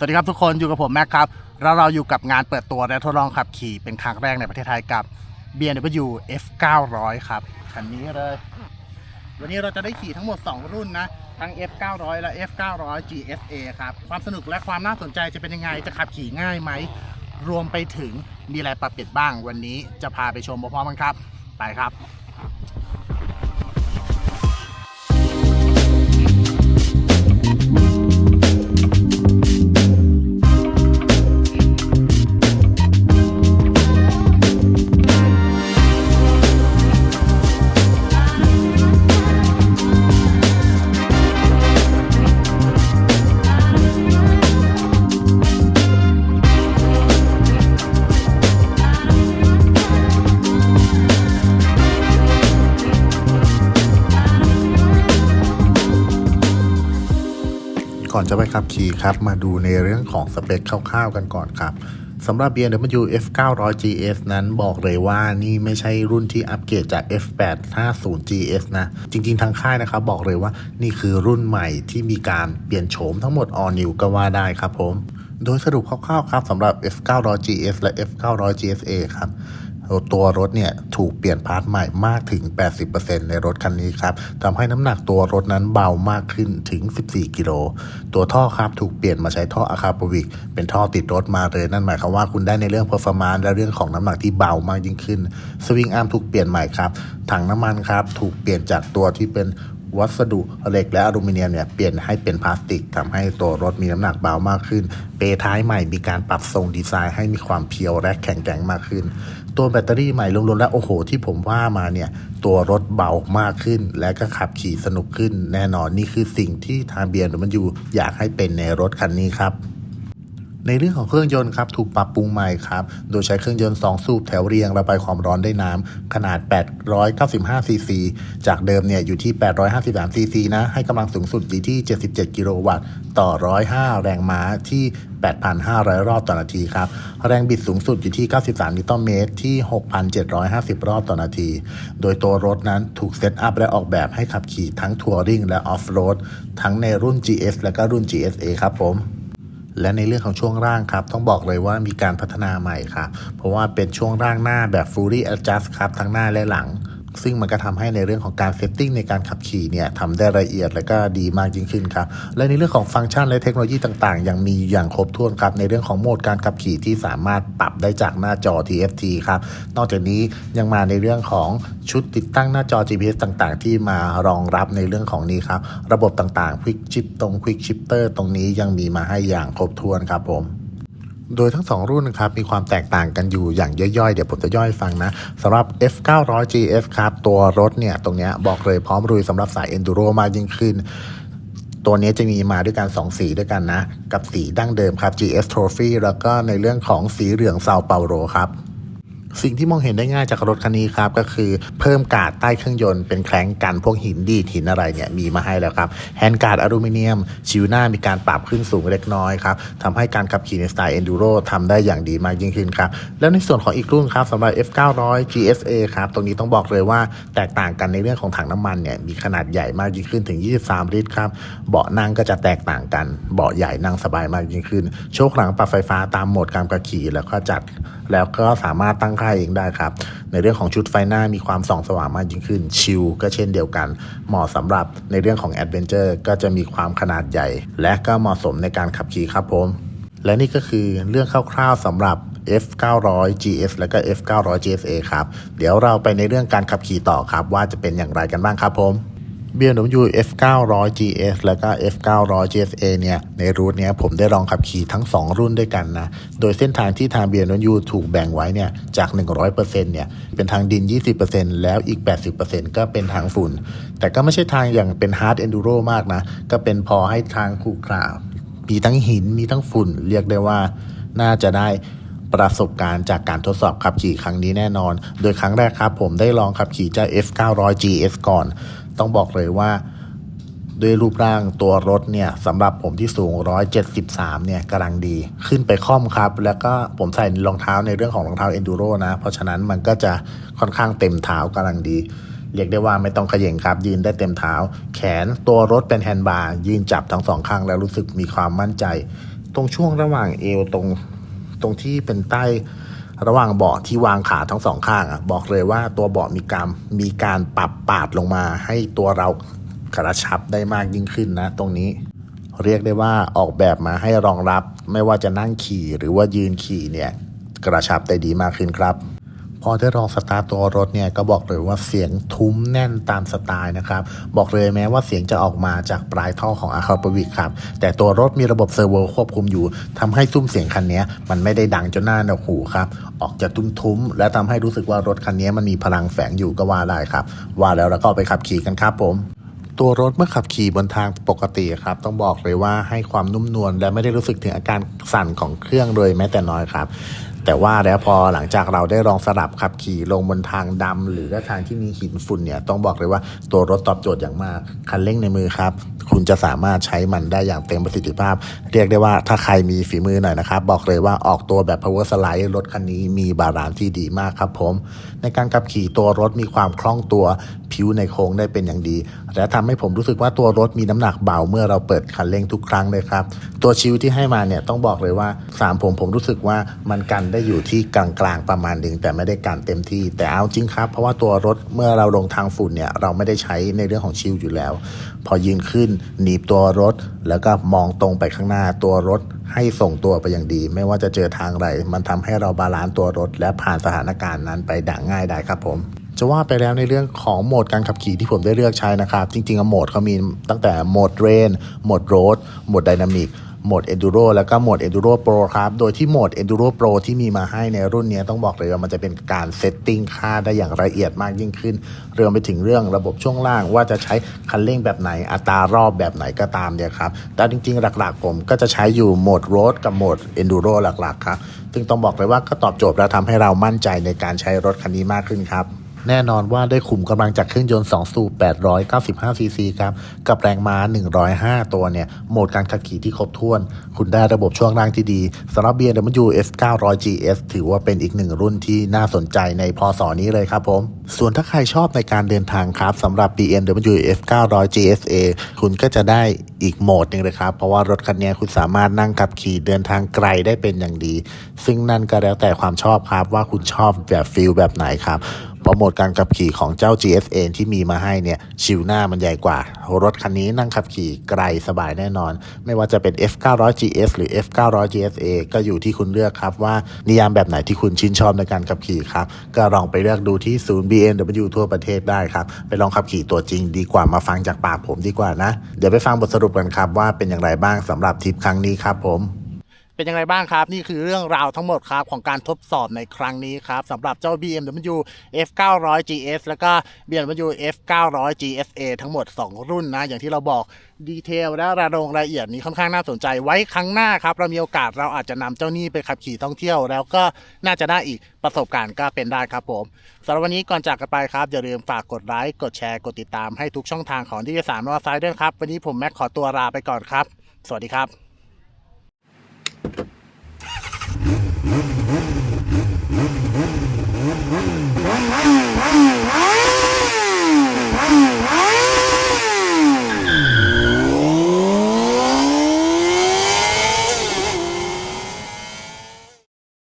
สวัสดีครับทุกคนอยู่กับผมแม็กครับแล้วเราอยู่กับงานเปิดตัวและทดลองขับขี่เป็นครั้งแรกในประเทศไทยกับ BMW F 900ครับคันนี้เลย วันนี้เราจะได้ขี่ทั้งหมด 2 รุ่นนะ ทั้ง F 900และ F 900 GSA ครับ ความสนุกและความน่าสนใจจะเป็นยังไงจะขับขี่ง่ายไหม รวมไปถึงมีอะไรปรับเปลี่ยนบ้าง วันนี้จะพาไปชมพร้อมๆกันครับ ไปครับ อนจะไปขับขี่ครับ มาดูในเรื่องของสเปคคร่าวๆกันก่อนครับสำหรับ BMW F 900 GS นั้นบอกเลยว่านี่ไม่ใช่รุ่นที่อัปเกรดจาก F 850 GS นะ จริงๆ ทางค่ายนะครับบอกเลยว่านี่คือรุ่นใหม่ที่มีการเปลี่ยนโฉมทั้งหมด all new ก็ว่าได้ครับผม โดยสรุปคร่าวๆครับสำหรับ F 900 GS และ F 900 GSA ครับ ตัวรถเนี่ยถูกเปลี่ยนพาร์ทใหม่มากถึง 80%ในรถคันนี้ครับทำให้น้ำหนักตัวรถนั้นเบามากขึ้นถึง 14 กิโล ตัวท่อครับถูกเปลี่ยนมาใช้ท่ออะคาปวิก เป็นท่อติดรถมาเลยนั่นหมายความว่าคุณได้ในเรื่อง performance และเรื่องของน้ำหนักที่เบามากยิ่งขึ้น สวิงอาร์มถูกเปลี่ยนใหม่ครับถังน้ำมันครับถูกเปลี่ยนจากตัวที่เป็นวัสดุเหล็กและอลูมิเนียมเนี่ยเปลี่ยนให้เป็นพลาสติกทำให้ตัวรถมีน้ำหนักเบามากขึ้น เปท้ายใหม่มีการปรับทรงดีไซน์ให้มีความเพียวและแข็งแกร่งมากขึ้น ตัวแบตเตอรี่ใหม่รวมๆแล้วโอ้โห ที่ผมว่ามาเนี่ย ตัวรถเบามากขึ้น และก็ขับขี่สนุกขึ้น แน่นอนนี่คือสิ่งที่ทางเบียร์มันอยู่อยากให้เป็นในรถคันนี้ครับ ในเรื่องของเครื่องยนต์ครับถูกปรับปรุงใหม่ครับ โดยใช้เครื่องยนต์ 2 สูบแถวเรียงระบายความร้อนได้น้ำขนาด 895 ซีซี จากเดิมเนี่ยอยู่ที่ 853 ซีซีนะ ให้กำลังสูงสุดอยู่ที่ 77 กิโลวัตต์ ต่อ 105 แรงม้าที่ 8,500 รอบต่อนาทีครับ แรงบิดสูงสุดอยู่ที่ 93 นิวตันเมตรที่ 6,750 รอบต่อนาที โดยตัวรถนั้นถูกเซตอัพและออกแบบให้ขับขี่ทั้งทัวริงและออฟโรดทั้งในรุ่น GS และก็รุ่น GSA ครับผม และในเรื่องของช่วงร่างครับ ต้องบอกเลยว่ามีการพัฒนาใหม่ครับเพราะว่าเป็นช่วงร่างหน้าแบบ fully adjust ครับทั้งหน้าและหลัง ซึ่งมันก็ทำให้ในเรื่องของการเซตติ้งในการขับขี่เนี่ยทำได้ละเอียดและก็ดีมากยิ่งขึ้นครับ และในเรื่องของฟังก์ชันและเทคโนโลยีต่างๆ ยังมีอย่างครบถ้วนครับในเรื่องของโหมดการขับขี่ที่สามารถปรับได้จากหน้าจอ TFT ครับ นอกจากนี้ยังมาในเรื่องของชุดติดตั้งหน้าจอ GPS ต่างๆ ที่มารองรับในเรื่องของนี้ครับ ระบบต่างๆ Quick Shift ตรง Quick Shifter ตรงนี้ยังมีมาให้อย่างครบถ้วนครับผม โดยทั้ง 2 รุ่นนะครับมีความแตกต่างกันอยู่อย่างย่อยๆ เดี๋ยวผมจะย่อยฟังนะสำหรับ F 9 0 0 GS ครับตัวรถเนี่ยตรงเนี้ยบอกเลยพร้อมรุยสำหรับสาย Enduro มากยิ่งขึ้นตัวนี้จะมีมาด้วยกัน 2 สีด้วยกันนะ กับสีดั้งเดิมครับ GS Trophy แล้วก็ในเรื่องของสีเหลืองซาวเปาโรครับ สิ่งที่มองเห็นได้ง่ายจากรถคันนี้ครับก็คือเพิ่มกาดใต้เครื่องยนต์เป็นแคล้งกันพวกหินดีดหินอะไรเนี่ยมีมาให้แล้วครับแฮนด์การ์ดอลูมิเนียม ชิวหน้ามีการปรับขึ้นสูงเล็กน้อยครับทำให้การขับขี่ในสไตล์ Enduro ทำได้อย่างดีมากยิ่งขึ้นครับแล้วในส่วนของอีกรุ่นครับสำหรับ F 9 0 0 GSA ครับตรงนี้ต้องบอกเลยว่าแตกต่างกันในเรื่องของถังน้ำมันเนี่ยมีขนาดใหญ่มากยิ่งขึ้นถึง 23 ลิตรครับเบาะนั่งก็จะแตกต่างกันเบาะใหญ่นั่งสบายมากยิ่งขึ้น โชคหลังปรับไฟฟ้าตามโหมดการขับขี่แล้วก็จัดแล้วก็สามารถตั้งค่าเองได้ครับ ในเรื่องของชุดไฟหน้ามีความส่องสว่างมากยิ่งขึ้น ชิลก็เช่นเดียวกัน เหมาะสำหรับในเรื่องของแอดเวนเจอร์ก็จะมีความขนาดใหญ่ และก็เหมาะสมในการขับขี่ครับผม และนี่ก็คือเรื่องคร่าวๆสำหรับ F 9 0 0 GS และก็ F 9 0 0 GSA ครับ เดี๋ยวเราไปในเรื่องการขับขี่ต่อครับ ว่าจะเป็นอย่างไรกันบ้างครับผม BMW F 9 0 0 GS แล้วก็ F 9 0 0 GSA เนี่ย ในรูทเนี้ยผมได้ลองขับขี่ทั้ง 2 รุ่นด้วยกันนะ โดยเส้นทางที่ทาง BMW ถูกแบ่งไว้เนี่ย จาก 100%เนี่ย เป็นทางดิน 20%แล้วอีก 80%ก็เป็นทางฝุ่น แต่ก็ไม่ใช่ทางอย่างเป็น Hard Enduro มากนะ ก็เป็นพอให้ทางขรุขระมีทั้งหิน มีทั้งฝุ่น เรียกได้ว่าน่าจะได้ประสบการณ์จากการทดสอบขับขี่ครั้งนี้แน่นอน โดยครั้งแรกครับผมได้ลองขับขี่เจ้า F 9 0 0 GS ก่อน ต้องบอกเลยว่าด้วยรูปร่างตัวรถเนี่ยสำหรับผมที่สูง 173 เนี่ยกำลังดีขึ้นไปค่อมครับ แล้วก็ผมใส่รองเท้าในเรื่องของรองเท้า Enduro นะ เพราะฉะนั้นมันก็จะค่อนข้างเต็มเท้ากำลังดี เรียกได้ว่าไม่ต้องเขย่งครับ ยืนได้เต็มเท้า แขนตัวรถเป็นแฮนด์บาร์ยืนจับทั้งสองข้างแล้วรู้สึกมีความมั่นใจ ตรงช่วงระหว่างเอวตรงตรงที่เป็นใต้ ระหว่างเบาะที่วางขาทั้งสองข้างอะบอกเลยว่าตัวเบาะมีการมีการปรับปาดลงมา ให้ตัวเรากระชับได้มากยิ่งขึ้นนะ ตรงนี้เรียกได้ว่าออกแบบมาให้รองรับ ไม่ว่าจะนั่งขี่หรือว่ายืนขี่เนี่ยกระชับได้ดีมากขึ้นครับ พอได้ลองสตาร์ทตัวรถเนี่ยก็บอกเลยว่าเสียงทุ้มแน่นตามสไตล์นะครับ บอกเลยแม้ว่าเสียงจะออกมาจากปลายท่อของอาคาปวิกครับแต่ตัวรถมีระบบเซอร์โวควบคุมอยู่ทำให้ซุ้มเสียงคันนี้มันไม่ได้ดังจนหน้าหนวกหูครับ ออกจะทุ้มๆ และทำให้รู้สึกว่ารถคันนี้มันมีพลังแฝงอยู่ก็ว่าได้ครับ ว่าแล้วเราก็ไปขับขี่กันครับผมตัวรถเมื่อขับขี่บนทางปกติครับ ต้องบอกเลยว่าให้ความนุ่มนวลและไม่ได้รู้สึกถึงอาการสั่นของเครื่องเลยแม้แต่น้อยครับแต่ว่าแล้วพอหลังจากเราได้ลองสลับขับขี่ลงบนทางดำหรือว่าทางที่มีหินฝุ่นเนี่ยต้องบอกเลยว่าตัวรถตอบโจทย์อย่างมาก คันเร่งในมือครับ คุณจะสามารถใช้มันได้อย่างเต็มประสิทธิภาพ เรียกได้ว่าถ้าใครมีฝีมือหน่อยนะครับ บอกเลยว่าออกตัวแบบ power slide รถคันนี้มีบาลานซ์ที่ดีมากครับผม ในการขับขี่ตัวรถมีความคล่องตัวผิวในโค้งได้เป็นอย่างดี และทำให้ผมรู้สึกว่าตัวรถมีน้ำหนักเบาเมื่อเราเปิดคันเร่งทุกครั้งเลยครับตัวชิวที่ให้มาเนี่ยต้องบอกเลยว่าสามผมผมรู้สึกว่ามันกันได้อยู่ที่กลางๆประมาณหนึ่งแต่ไม่ได้กันเต็มที่ แต่เอาจริงครับ เพราะว่าตัวรถเมื่อเราลงทางฝุ่นเนี่ยเราไม่ได้ใช้ในเรื่องของชิวอยู่แล้ว พอยืนขึ้นหนีบตัวรถ แล้วก็มองตรงไปข้างหน้าตัวรถให้ส่งตัวไปอย่างดี ไม่ว่าจะเจอทางไรมันทำให้เราบาลานซ์ตัวรถ และผ่านสถานการณ์นั้นไปดังง่ายได้ครับผมจะว่าไปแล้วในเรื่องของโหมดการขับขี่ที่ผมได้เลือกใช้นะครับ จริงๆโหมดเขามีตั้งแต่โหมดเรนโหมดโรดโหมดไดนามิก โหมด Enduro แล้วก็โหมด Enduro Pro ครับ โดยที่โหมด Enduro Pro ที่มีมาให้ในรุ่นนี้ต้องบอกเลยว่ามันจะเป็นการเซตติ้งค่าได้อย่างละเอียดมากยิ่งขึ้นเรื่องไปถึงเรื่องระบบช่วงล่างว่าจะใช้คันเร่งแบบไหนอัตรารอบแบบไหนก็ตามเนี่ยครับ แต่จริงๆ หลักๆ ผมก็จะใช้อยู่โหมด Road กับโหมด Enduro หลักๆ ครับ ซึ่งต้องบอกเลยว่าก็ตอบโจทย์และทำให้เรามั่นใจในการใช้รถคันนี้มากขึ้นครับ แน่นอนว่าได้ขุมกำลังจากเครื่องยนต์ 2 สูบ 895 ซีซีครับ กับแรงม้า 105 ตัวเนี่ย โหมดการขับขี่ที่ครบถ้วน คุณได้ระบบช่วงล่างที่ดีสำหรับ BMW F900 GS ถือว่าเป็นอีกหนึ่งรุ่นที่น่าสนใจในพศนี้เลยครับผม ส่วนถ้าใครชอบในการเดินทางครับสำหรับ BMW F900 GSA คุณก็จะได้อีกโหมดหนึ่งเลยครับ เพราะว่ารถคันนี้คุณสามารถนั่งขับขี่เดินทางไกลได้เป็นอย่างดี ซึ่งนั่นก็แล้วแต่ความชอบครับว่าคุณชอบแบบฟิลแบบไหนครับ เพราะโหมดการขับขี่ของเจ้า GSA ที่มีมาให้เนี่ยชิวหน้ามันใหญ่กว่า รถคันนี้นั่งขับขี่ไกลสบายแน่นอน ไม่ว่าจะเป็น F900 GS หรือ F900 GSA ก็อยู่ที่คุณเลือกครับว่านิยามแบบไหนที่คุณชื่นชอบในการขับขี่ครับ ก็ลองไปเลือกดูที่ศูนย์ BMW ทั่วประเทศได้ครับ ไปลองขับขี่ตัวจริงดีกว่ามาฟังจากปากผมดีกว่านะ เดี๋ยวไปฟังบทสรุปกันครับว่าเป็นอย่างไรบ้างสำหรับทริปครั้งนี้ครับผม เป็นยังไงบ้างครับ นี่คือเรื่องราวทั้งหมดครับ ของการทดสอบในครั้งนี้ครับสำหรับเจ้า BMW F900 GS แล้วก็ BMW F900 GSA ทั้งหมด 2 รุ่นนะ อย่างที่เราบอกดีเทลและรายละรายละเอียดนี้ค่อนข้างน่าสนใจไว้ครั้งหน้าครับ เรามีโอกาสเราอาจจะนำเจ้านี่ไปขับขี่ท่องเที่ยว แล้วก็น่าจะได้อีกประสบการณ์ก็เป็นได้ครับผมสำหรับวันนี้ก่อนจากกันไปครับ อย่าลืมฝากกดไลค์กดแชร์กดติดตามให้ทุกช่องทางของที่จะสามารถไซด์ด้วยครับ วันนี้ผมแม็กขอตัวลาไปก่อนครับ สวัสดีครับ Thank you.